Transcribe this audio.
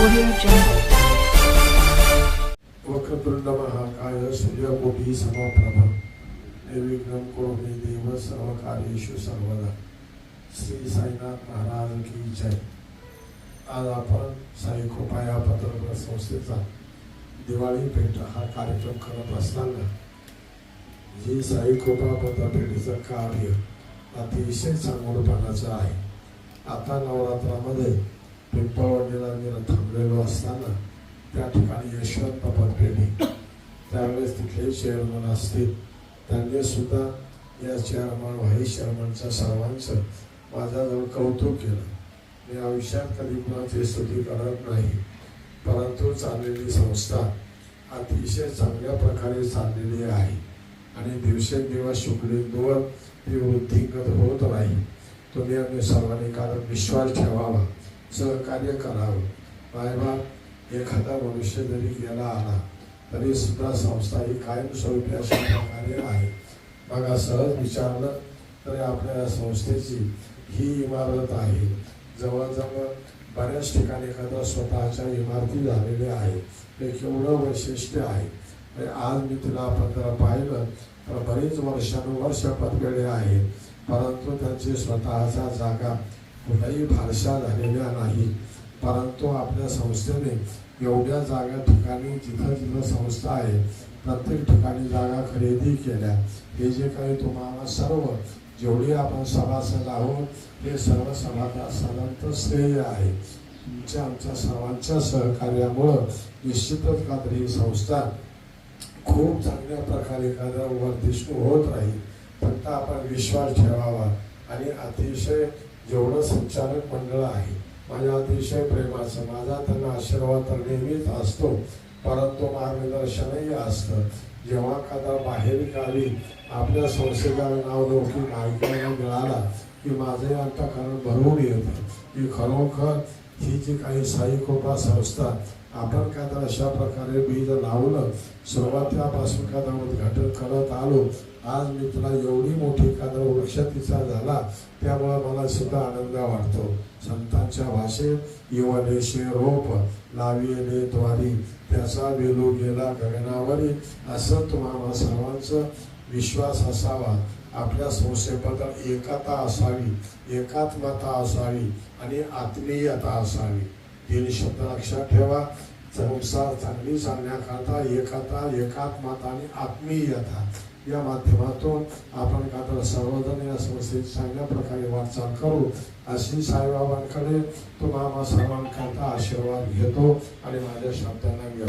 Audio Jungle. Vakratunda महाकाय सूर्यकोटी समप्रभ निर्विघ्नं कुरु देव सर्व कार्येषु सर्वदा श्री साईनाथ महाराज की जय आज आपण साई कृपा या पत्रकार संस्थेचा दिवाळी भेट हा कार्यक्रम करत असताना ही साई कृपा पत्रपेठीचं कार्य अतिशय चांगलपणाचं आहे आता नवरात्रामध्ये पिंपळवाडीला मी थांबलेलो असताना त्या ठिकाणी यशवंत पतपेढी त्यावेळेस तिथले चेअरमन असतील. त्यांनी सुद्धा या चेअरमन व्हाईस चेअरमनच्या सर्वांचं माझ्याजवळ कौतुक केलं. मी आयुष्यात कधी कुणाची स्तुती करत नाही परंतु चाललेली संस्था अतिशय चांगल्या प्रकारे चाललेली आहे आणि दिवसेंदिवस शुक्लिंदवर ती वृद्धिंगत होत राहील. तुम्ही आम्ही सर्वांनी कारण विश्वास ठेवावा. सहकार्य करावं. बायबा एखादा मनुष्य जरी गेला आला तरी सुद्धा संस्था ही कायमस्वरूपी अशा प्रकारे आहे. बघा सहज विचारलं तरी आपल्या संस्थेची ही इमारत आहे. जवळजवळ बऱ्याच ठिकाणी एखाद्या स्वतःच्या इमारती झालेल्या आहे. हे केवढं वैशिष्ट्य आहे. म्हणजे आज मी तिला आपण जरा पाहिलं तर बरीच वर्षानुवर्ष पदवेळे आहेत. परंतु त्यांची स्वतःच्या जागा कुठल्याही फारशा झालेल्या नाही परंतु आपल्या संस्थेने एवढ्या जागा ठिकाणी जिथं जिथं संस्था आहे प्रत्येक ठिकाणी जागा खरेदी केल्या. हे जे काही तुम्हाला सर्व जेवढे आपण सभासद आहोत हे सर्व सभासदांचं श्रेय आहे. तुमच्या आमच्या सर्वांच्या सहकार्यामुळं निश्चितच का ही संस्था खूप चांगल्या प्रकारे एखाद्या वर्धिष्णू होत राहील. फक्त आपण विश्वास ठेवावा. आणि अतिशय जेवढं संचालक मंडळ आहे माझ्या अतिशय प्रेमाचं माझा त्यांना आशीर्वाद तर नेहमीच असतो परंतु मार्गदर्शनही असतं. जेव्हा कदा बाहेर गावी आपल्या संस्थेचा नाव लौकिक ऐकायला मिळाला की माझे अंतकरण भरून येतं. की खरोखर ही जी काही साई संस्था आपण का तर अशा प्रकारे बीज लावलं सुरुवातीपासून का तर उद्घाटन करत आलो आज मी तुला एवढी मोठी कादर वृक्ष तिचा झाला त्यामुळे मला सुद्धा आनंद वाटतो. संतांच्या भाषेत युवनेशे रोप लाविले द्वारी त्याचा वेलू गेला गगनावरी. असं तुम्हाला सर्वांचं विश्वास असावा. आपल्या संस्थेबद्दल एकता असावी एकात्मता असावी आणि आत्मीयता असावी. तीन शब्द लक्षात ठेवा. संसार चांगली सांगण्याकरता एकता एकात्मता आणि आत्मीयता या माध्यमातून आपण का तर सर्वजण या संस्थेत चांगल्या प्रकारे वाटचाल करू. अशी साईबाबांकडे तुम्हाला सर्वांकरता आशीर्वाद घेतो आणि माझ्या शब्दांना मी